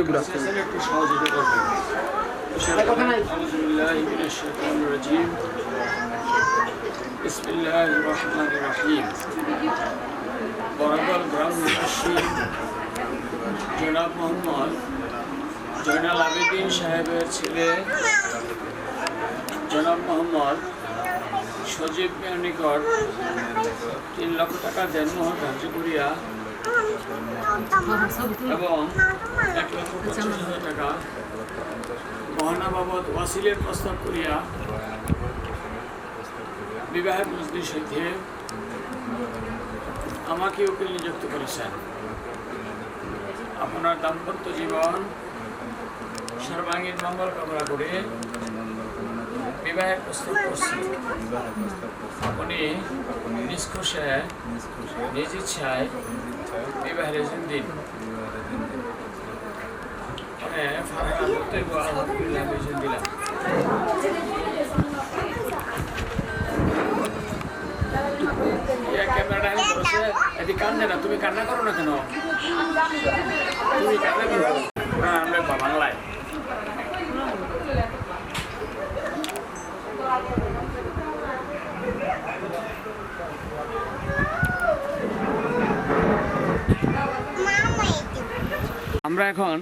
ভিডিওগুলো আসছে একটু সহযোগিতা করবেন কথা নাই। أعوذ بالله من الشيطان الرجيم بسم الله الرحمن الرحيم বরাবর গ্রাম নিবাসী জনাব মোহাম্মদ জয়নাল আবেদিন সাহেবের ছেলে জনাব মোহাম্মদ সজীব মিয়ার নিকট তিন লক্ষ টাকা দেনমোহর ধার্য করিয়া এবং এক লক্ষ পঞ্চাশ টাকা মহানা বাবদ ওয়াসিলের প্রস্তাব করিয়া বিবাহের আমাকে উকিল নিযুক্ত করেছেন। আপনার দাম্পত্য জীবন সর্বাঙ্গীন মঙ্গল কামনা করে বিবাহের প্রস্তাব করছি। আপনি নিষ্কোষে, নিজ ইচ্ছায় বিবাহের দিন করতে আলহামদুলিল্লাহ এজেন্ট দিলাম কান্দে তুমি কান্না করো না কেন তুমি কান্না করো না আমরা বাংলায় আমরা এখন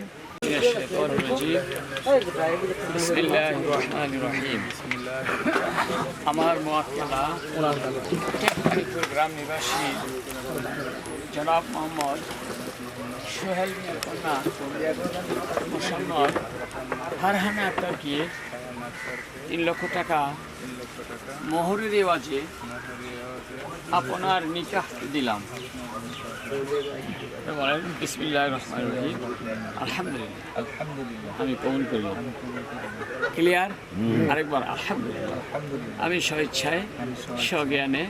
আমার গ্রাম নিবাসী জনাব মোহাম্মদ সোহেল কন্যা মোসাম্মদ ফারহানা আক্তারকে তিন লক্ষ টাকা মোহরের রেওয়াজে আপনার নিকাহ দিলাম বলেন বিসমিল্লাহ রহমান রহিম আলহামদুলিল্লাহ আমি কবুল করলাম ক্লিয়ার আরেকবার আলহামদুলিল্লাহ আমি স্বেচ্ছায় স্বজ্ঞানে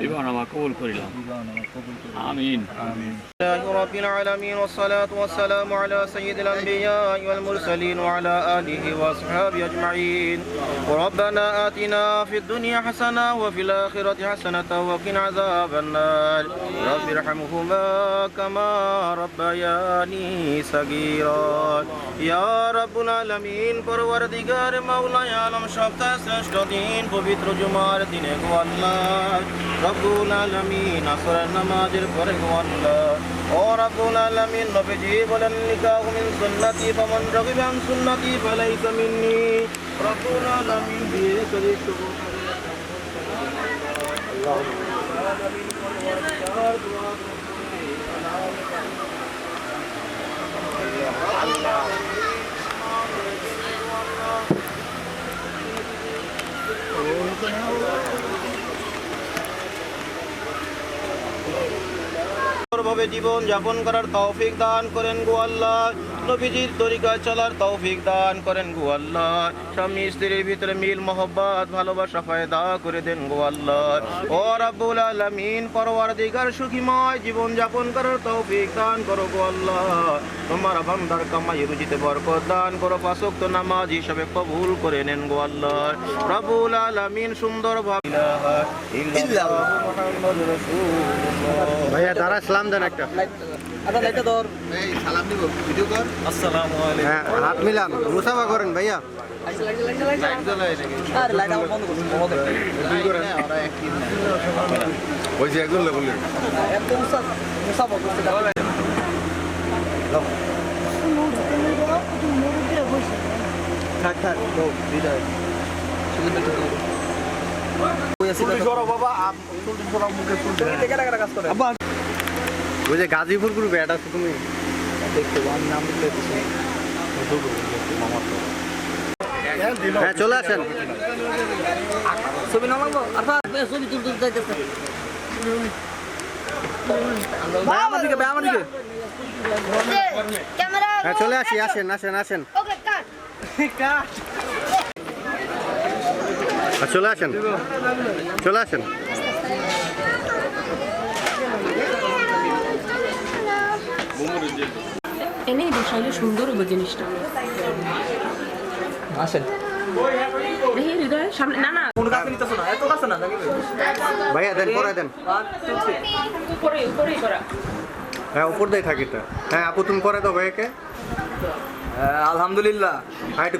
বিবাহনামা কবুল করিলাম আমিন لله رب العالمين والصلاة والسلام على سيد الأنبياء والمرسلين وعلى آله وأصحابه أجمعين ربنا آتنا في الدنيا حسنة وفي الآخرة حسنة وقنا عذاب النار رب ارحمهما كما ربياني صغيرا يا رب العالمين পরবর্তীগার মাওলাই আলম সপ্তাহ শ্রেষ্ঠ দিন পবিত্র জুমার দিনে গো আল্লাহ রব্বুল আলামিন আসরের নামাজের পরে গো আল্লাহ ও রব্বুল আলামিন নবীজি বলেন নিকাহ মিন সুন্নতি ফামান রাগিবা আন সুন্নতি ফালাইসা মিন্নি ভাবে জীবন যাপন করার তৌফিক দান করেন গো আল্লাহ। নবীজির তরিকা চলার তৌফিক দান করেন গো আল্লাহ। স্বামী স্ত্রীর ভিতরে মিল মোহব্বত ভালোবাসা ফায়দা করে দেন গো আল্লাহ। ও রাব্বুল আলামিন পরওয়ারদিগার সুখীময় জীবন যাপন করার তৌফিক দান করো গো আল্লাহ। তোমার বান্দার কামাই রুজিতে বরকত দান করো পাঁচক তো নামাজ হিসাবে কবুল করে নেন গো আল্লাহ। রাব্বুল আলামিন সুন্দর ভাবে ভাইয়া দাঁড়া সালাম দেন একটা। হ্যাঁ হাত মিলান। মুসাফা করেন ভাইয়া। ওই যে একজন লেবুল থাক থাক গাজীপুর গ্রুপে এটা হ্যাঁ চলে আসেন। ছবি নামাবো? আর ছবি তুলতে যাইতেছে। আমার দিকে আমার দিকে হ্যাঁ চলে আসি আসেন আসেন আসেন। হ্যাঁ, চলে আসেন। চলে আসেন। এনেই বসাইলে সুন্দর হবে জিনিসটা। আসেন। দেখি হৃদয় সামনে না না। কোন কাছে নিতেছ না? এত কাছে না ভাইয়া দেন পরে দেন। উপরে করা। হ্যাঁ উপর দিয়ে থাকি তো হ্যাঁ আপু তুমি পরে দাও ভাইয়াকে। আলহামদুলিল্লাহ। একটু